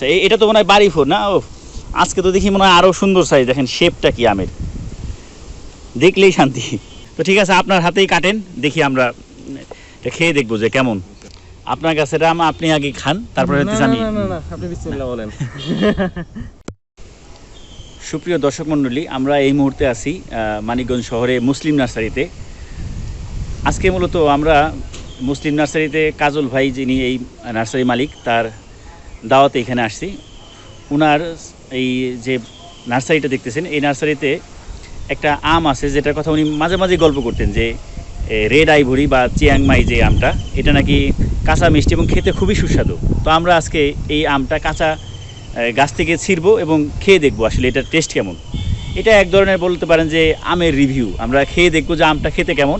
আচ্ছা এটা তো মনে হয় বাড়ি ফোর না? ও আজকে তো দেখি মনে হয় আরও সুন্দর সাইজ দেখেন শেপটা কি আমের। দেখলেই শান্তি। তো ঠিক আছে আপনার হাতেই কাটেন দেখি আমরা এটা খেয়ে দেখব যে কেমন। আপনার কাছে আম আপনি আগে খান তারপরে আমি আপনি বিসমিল্লাহ বলেন। সুপ্রিয় দর্শক মণ্ডলী আমরা এই মুহূর্তে আছি মানিকগঞ্জ শহরে মুসলিম নার্সারিতে। আজকে মূলত আমরা মুসলিম নার্সারিতে কাজল ভাই যিনি এই নার্সারি মালিক তার দাওয়াতে এখানে আসছি। ওনার এই যে নার্সারিটা দেখতেছেন, এই নার্সারিতে একটা আম আছে, যেটার কথা উনি মাঝে মাঝে গল্প করতেন যে রেড আইভরি বা চিয়াংমাই যে আমটা, এটা নাকি কাঁচা মিষ্টি এবং খেতে খুবই সুস্বাদু। তো আমরা আজকে এই আমটা কাঁচা গাছ থেকে ছিঁড়বো এবং খেয়ে দেখব আসলে এটার টেস্ট কেমন। এটা এক ধরনের বলতে পারেন যে আমের রিভিউ আমরা খেয়ে দেখব যে আমটা খেতে কেমন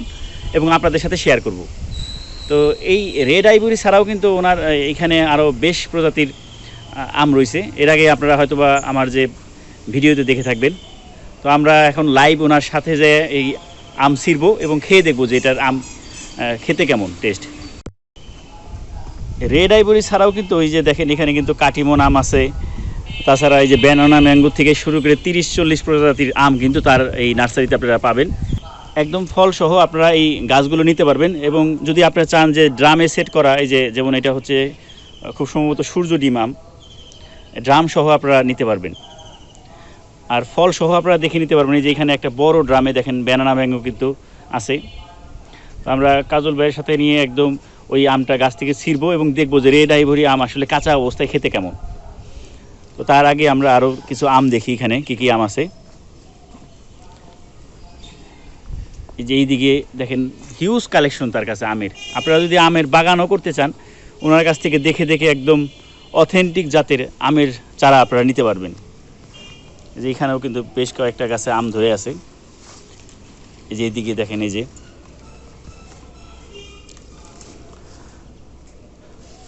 এবং আপনাদের সাথে শেয়ার করব। তো এই রেড আইভরি ছাড়াও কিন্তু ওনার এখানে আরও বেশ প্রজাতির আম রয়েছে। এর আগে আপনারা হয়তোবা আমার যে ভিডিওতে দেখে থাকবেন। তো আমরা এখন লাইভ ওনার সাথে যে এই আম ছিঁড়বো এবং খেয়ে দেখব যে এটার আম খেতে কেমন টেস্ট রেড আইভরি ছাড়াও কিন্তু ওই যে দেখেন, এখানে কিন্তু কাটিমন আম আছে। তাছাড়া এই যে ব্যানানা ম্যাঙ্গো থেকে শুরু করে তিরিশ চল্লিশ প্রজাতির আম কিন্তু তার এই নার্সারিতে আপনারা পাবেন। একদম ফলসহ আপনারা এই গাছগুলো নিতে পারবেন এবং যদি আপনারা চান যে ড্রামে সেট করা, এই যে যেমন এটা হচ্ছে খুব সম্ভবত সূর্য ডিম আম, ড্রাম সহ আপনারা নিতে পারবেন। আর ফল সহ আপনারা দেখে নিতে পারবেন, এই যে এখানে একটা বড় ড্রামে দেখেন ব্যানানা ম্যাঙ্গো কিন্তু আছে। তো আমরা কাজল ভাইয়ের সাথে নিয়ে একদম ওই আমটা গাছ থেকে ছিঁড়বো এবং দেখব যে রেড আইভরি আম আসলে কাঁচা অবস্থায় খেতে কেমন। তো তার আগে আমরা আরও কিছু আম দেখি এখানে, কী কী আম আছে এই যে এইদিকে দেখেন হিউজ কালেকশন তার কাছে আমের। আপনারা যদি আমের বাগানও করতে চান, ওনার কাছ থেকে দেখে দেখে একদম অথেন্টিক জাতের আমের চারা আপনারা নিতে পারবেন। যে এখানেও কিন্তু বেশ কয়েকটা গাছে আম ধরে আছে। এই যে এইদিকে দেখেন এই যে।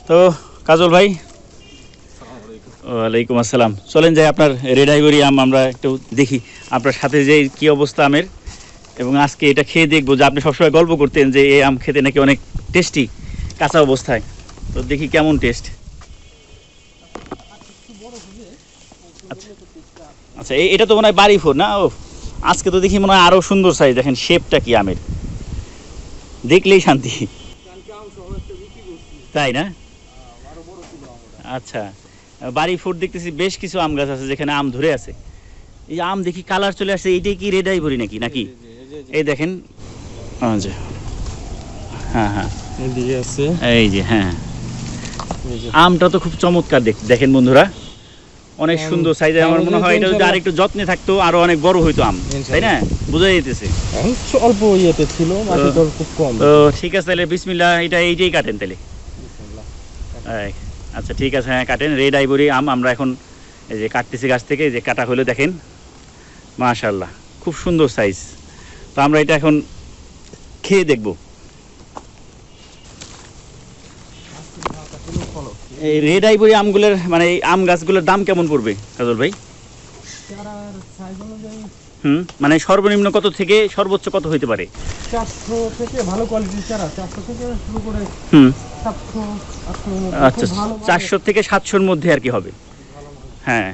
তো কাজল ভাই, ওয়ালাইকুম আসসালাম। চলেন যাই আপনার রেড আইভরি আম আমরা একটু দেখি, আপনার সাথে যে কি অবস্থা আমের? এবং আজকে এটা খেয়ে দেখব যে আপনি সবসময় গল্প করতেন যে এই আম খেতে নাকি অনেক টেস্টি কাঁচা অবস্থায়। তো দেখি কেমন টেস্ট আচ্ছা এ- এটা তো মনে হয় বাড়ি ফোর না? ও আজকে তো দেখি মনে হয় আরও সুন্দর সাইজ দেখেন শেপটা কি আমের। দেখলেই শান্তি। তাই না? আচ্ছা বাড়ি ফুড দেখতেছি বেশ কিছু আম গাছ আছে যেখানে আম ধরে আছে। এই আম দেখি কালার চলে আসছে, এইটাই কি রেড আইভরি নাকি নাকি? এই দেখেন। আচ্ছা হ্যাঁ হ্যাঁ। এই যে হ্যাঁ। আমটা তো খুব চমৎকার দেখ- দেখেন বন্ধুরা। অনেক সুন্দর সাইজে আমার মনে হয় এটা যদি আরেকটু যত্নে থাকতো আরও অনেক বড় হইতো আম তাই না? বোঝা যেতেছে অল্প ইয়েতে ছিল মাটি খুব কম। তো ঠিক আছে তাহলে বিসমিল্লাহ এটা এইটাই কাটেন তাহলে। আচ্ছা ঠিক আছে হ্যাঁ কাটেন। রেড আইভরি আম আমরা এখন এই যে কাটতেছি গাছ থেকে যে কাটা হলো দেখেন। মাশাল্লাহ খুব সুন্দর সাইজ তো আমরা এটা এখন খেয়ে দেখব। এই রেড আইভরি আমগুলোর মানে এই আম গাছগুলোর দাম কেমন পড়বে কাজল ভাই? হুম? মানে সর্বনিম্ন কত থেকে সর্বোচ্চ কত হইতে পারে? চারশো থেকে ভালো কোয়ালিটির চারা চারশো থেকে শুরু করে হুম। আচ্ছা চারশো থেকে সাতশোর মধ্যে আর কি হবে। হ্যাঁ।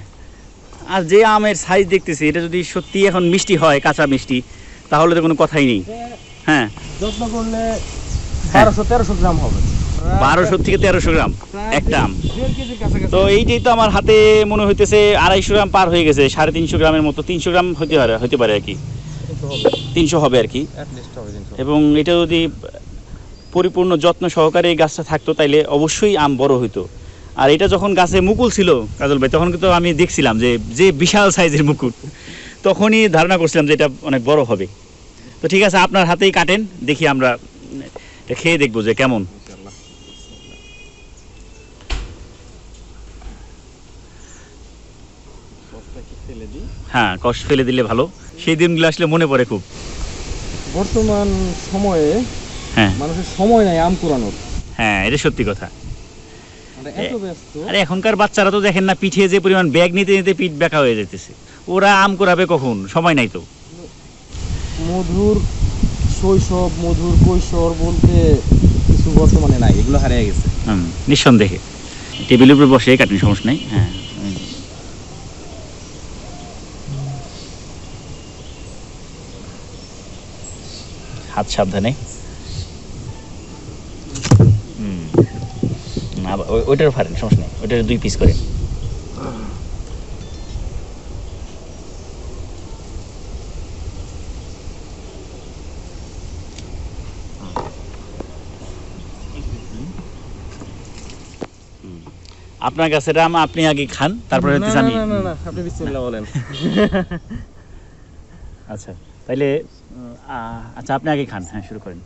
আর যে আমের সাইজ দেখতেছি এটা যদি সত্যি এখন মিষ্টি হয় কাঁচা মিষ্টি তাহলে তো কোনো কথাই নেই। হ্যাঁ। যত্ন করলে বারোশো তেরোশো গ্রাম হবে। বারোশো থেকে তেরোশো গ্রাম একটা আম তো এইটাই তো আমার হাতে মনে হইতেছে আড়াইশো গ্রাম পার হয়ে গেছে সাড়ে তিনশো গ্রামের মতো। তিনশো গ্রাম হতে পারে হতে পারে আর কি। তিনশো হবে আর কি। এবং এটা যদি পরিপূর্ণ যত্ন সহকারে এই গাছটা থাকতো তাইলে অবশ্যই আম বড় হইতো। আর এটা যখন গাছে মুকুল ছিল কাজল ভাই তখন কিন্তু আমি দেখছিলাম যে যে বিশাল সাইজের মুকুল। তখনই ধারণা করছিলাম যে এটা অনেক বড় হবে। তো ঠিক আছে আপনার হাতেই কাটেন দেখি আমরা খেয়ে দেখব যে কেমন। হ্যাঁ কষ্ট ফেলে দিলে ভালো। সেই দিনগুলো আসলে মনে পড়ে খুব। বর্তমান সময়ে হ্যাঁ। মানুষের সময় নাই আম কুড়ানোর। হ্যাঁ এটা সত্যি কথা। আমরা আরে এখনকার বাচ্চারা তো দেখেন না পিঠে যে পরিমাণ ব্যাগ নিতে নিতে পিঠ ব্যাকা হয়ে যেতেছে ওরা আম করাবে কখন? সময় নাই তো। মধুর শৈশব মধুর কৈশোর বলতে কিছু বর্তমানে নাই এগুলো হারিয়ে গেছে। হুম নিঃসন্দেহে। টেবিলের উপরে বসে কাটেন সমস্যা নেই। হ্যাঁ হাত সাবধানে। হুম। না বা- ওই- ওইটারও পারেন সমস্যা নেই। ওইটার দুই পিস করে। আপনার কাছে রাম আপনি আগে খান তারপরে হচ্ছে আমি। না না না আপনি বিসমিল্লাহ বলেন। আচ্ছা তাইলে আচ্ছা আপনি আগে খান হ্যাঁ শুরু করেন।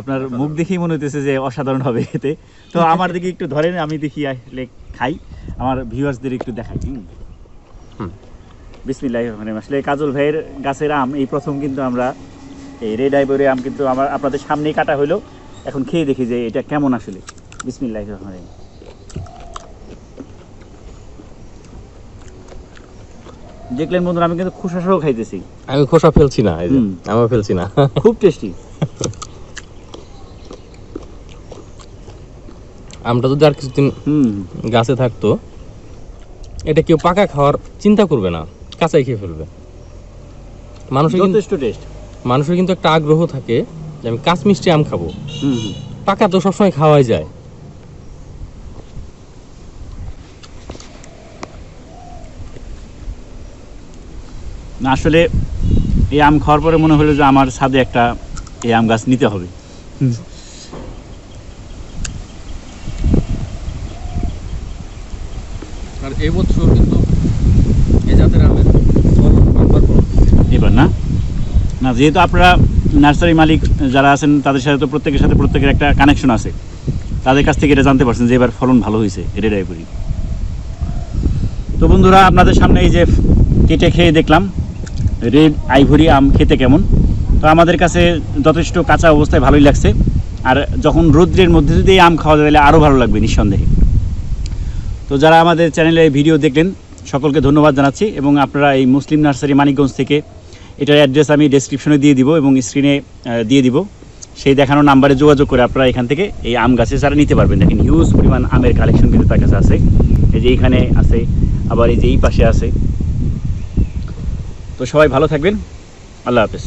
আপনার মুখ দেখেই মনে হইতেছে যে অসাধারণ হবে এতে। তো আমার দিকে একটু ধরেন আমি দেখি আসলে খাই। আমার ভিউয়ার্সদের একটু দেখাই। বিসমিল্লাহ মানে আসলে কাজল ভাইয়ের গাছের আম এই প্রথম কিন্তু আমরা এই রেড আইবরি আম কিন্তু আমার আপনাদের সামনেই কাটা হইল। এখন খেয়ে দেখি যে এটা কেমন আসলে। বিসমিল্লাহ রহমান দেখলেন বন্ধুরা আমি কিন্তু খোসা সহ খাইতেছি। আমি খোসা ফেলছি না এই যে হুম। ফেলছি না। খুব টেস্টি আমটা যদি আর কিছুদিন গাছে থাকতো এটা কেউ পাকা খাওয়ার চিন্তা করবে না কাঁচাই খেয়ে ফেলবে। মানুষের যথেষ্ট টেস্ট মানুষের কিন্তু একটা আগ্রহ থাকে যে আমি কাঁচ মিষ্টি আম খাব। পাকা তো সবসময় খাওয়াই যায়। না আসলে এই আম খাওয়ার পরে মনে হলো যে আমার ছাদে একটা এই আম গাছ নিতে হবে। আর এই বছর কিন্তু এই জাতের আমের এবার না না যেহেতু আপনারা নার্সারি মালিক যারা আছেন, তাদের সাথে তো প্রত্যেকের সাথে প্রত্যেকের একটা কানেকশন আছে। তাদের কাছ থেকে এটা জানতে পারছেন যে এবার ফলন ভালো হয়েছে এটা করি। তো বন্ধুরা, আপনাদের সামনে এই যে কেটে খেয়ে দেখলাম, রেড আইভরি আম খেতে কেমন? তো আমাদের কাছে যথেষ্ট কাঁচা অবস্থায় ভালোই লাগছে, আর যখন রৌদ্রের মধ্যে যদি এই আম খাওয়া যায়, তাহলে আরও ভালো লাগবে নিঃসন্দেহে। তো যারা আমাদের চ্যানেলে ভিডিও দেখলেন, সকলকে ধন্যবাদ জানাচ্ছি, এবং আপনারা এই মুসলিম নার্সারি মানিকগঞ্জ থেকে এটার অ্যাড্রেস আমি ডেসক্রিপশনে দিয়ে দিব এবং স্ক্রিনে দিয়ে দিব। সেই দেখানো নাম্বারে যোগাযোগ করে আপনারা এখান থেকে এই আম গাছে যারা নিতে পারবেন। দেখেন হিউজ পরিমাণ আমের কালেকশন কিন্তু তার কাছে আছে। এই যে এইখানে আছে, আবার এই যে এই পাশে আছে। তো সবাই ভালো থাকবেন। আল্লাহ হাফেজ।